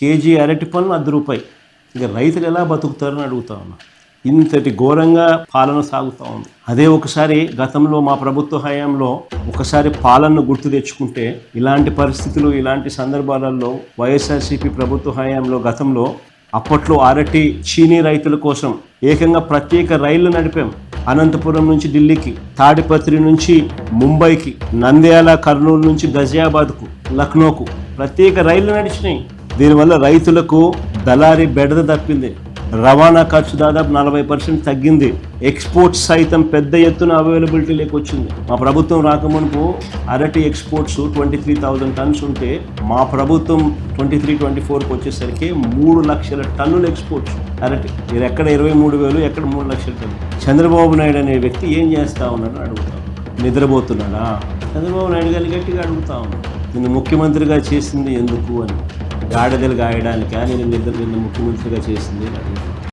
KG అరటి పనులు అర్ధ రూపాయి. ఇక రైతులు ఎలా బతుకుతారని అడుగుతా ఉన్నా. ఇంతటి ఘోరంగా పాలన సాగుతూ ఉంది. అదే ఒకసారి గతంలో మా ప్రభుత్వ హయాంలో ఒకసారి పాలనను గుర్తు తెచ్చుకుంటే ఇలాంటి పరిస్థితులు ఇలాంటి సందర్భాలలో వైఎస్ఆర్సీపీ ప్రభుత్వ హయాంలో గతంలో అప్పట్లో అరటి చీనీ రైతుల కోసం ఏకంగా ప్రత్యేక రైళ్ళు నడిపాం. అనంతపురం నుంచి ఢిల్లీకి తాడిపత్రి నుంచి ముంబైకి నంద్యాల కర్నూలు నుంచి గజియాబాద్కు లక్నోకు ప్రత్యేక రైళ్ళు నడిచినాయి. దీనివల్ల రైతులకు దళారీ బెడద తప్పింది. రవాణా ఖర్చు దాదాపు నలభై పర్సెంట్ తగ్గింది. ఎక్స్పోర్ట్స్ సైతం పెద్ద ఎత్తున అవైలబిలిటీ లేకొచ్చింది. మా ప్రభుత్వం రాకమునుపు అరటి exports twenty three thousand tons ఉంటే మా ప్రభుత్వం ట్వంటీ త్రీ ట్వంటీ ఫోర్కి వచ్చేసరికి మూడు లక్షల టన్నులు ఎక్స్పోర్ట్స్ అరటి. మీరు ఎక్కడ ఇరవై మూడు వేలు ఎక్కడ మూడు లక్షల టన్ను చంద్రబాబు నాయుడు అనే వ్యక్తి ఏం చేస్తా ఉన్నాడని అడుగుతాం నిద్రపోతున్నాడా? చంద్రబాబు నాయుడు గారిని గట్టిగా అడుగుతా ఉన్నాడు నిన్ను ముఖ్యమంత్రిగా చేసింది ఎందుకు అని. గాడిదలు గాయడానికి? నేను నిద్ర నిన్ను ముఖ్యమంత్రిగా చేసింది.